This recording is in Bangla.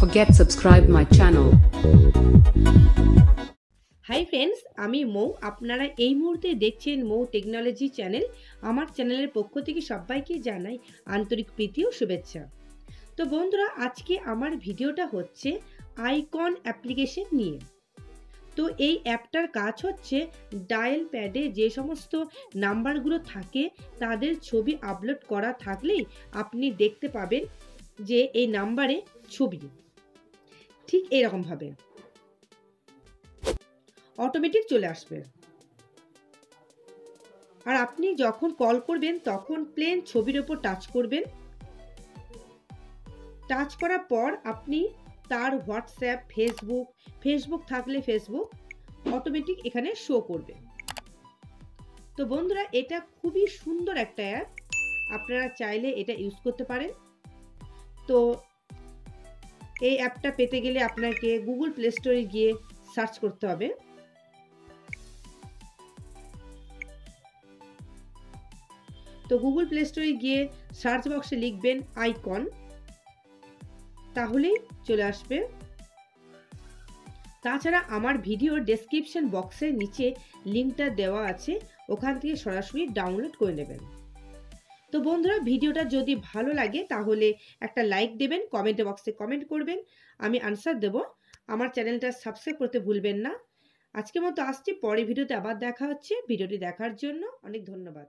forget subscribe my channel. Hi friends আমি মৌ। আপনারা এই মুহূর্তে দেখছেন মৌ টেকনোলজি চ্যানেল আমার চ্যানেলের পক্ষ থেকে সবাইকে জানাই আন্তরিক প্রীতি ও শুভেচ্ছা। তো বন্ধুরা, আজকে আমার ভিডিওটা হচ্ছে আইকন অ্যাপ্লিকেশন নিয়ে। তো এই অ্যাপটার কাজ হচ্ছে ডায়াল প্যাডে যে সমস্ত নাম্বারগুলো থাকে, তাদের ছবি আপলোড করা থাকলেই আপনি দেখতে পাবেন যে এই নাম্বারে ছবি। ঠিক এইরকমভাবে অটোমেটিক চলে আসবে। আর আপনি যখন কল করবেন, তখন প্লেন ছবির ওপর টাচ করবেন। টাচ করার পর আপনি তার হোয়াটসঅ্যাপ ফেসবুক ফেসবুক থাকলে ফেসবুক অটোমেটিক এখানে শো করবে। তো বন্ধুরা, এটা খুবই সুন্দর একটা অ্যাপ আপনারা চাইলে এটা ইউজ করতে পারেন। তো এই অ্যাপটা পেতে গেলে আপনাকে গুগল প্লে স্টোরে গিয়ে সার্চ করতে হবে। তো গুগল প্লে স্টোরে গিয়ে সার্চ বক্সে লিখবেন আইকন। তাহলেই চলে আসবে। তাছাড়া আমার ভিডিওর ডেসক্রিপশন বক্সের নিচে লিঙ্কটা দেওয়া আছে, ওখান থেকে সরাসরি ডাউনলোড করে নেবেন। তো বন্ধুরা, ভিডিওটা যদি ভালো লাগে, তাহলে একটা লাইক দেবেন কমেন্ট বক্সে কমেন্ট করবেন। আমি আনসার দেব। আমার চ্যানেলটা সাবস্ক্রাইব করতে ভুলবেন না। আজকের মতো আসছি পরে ভিডিওতে আবার দেখা হচ্ছে। ভিডিওটি দেখার জন্য অনেক ধন্যবাদ।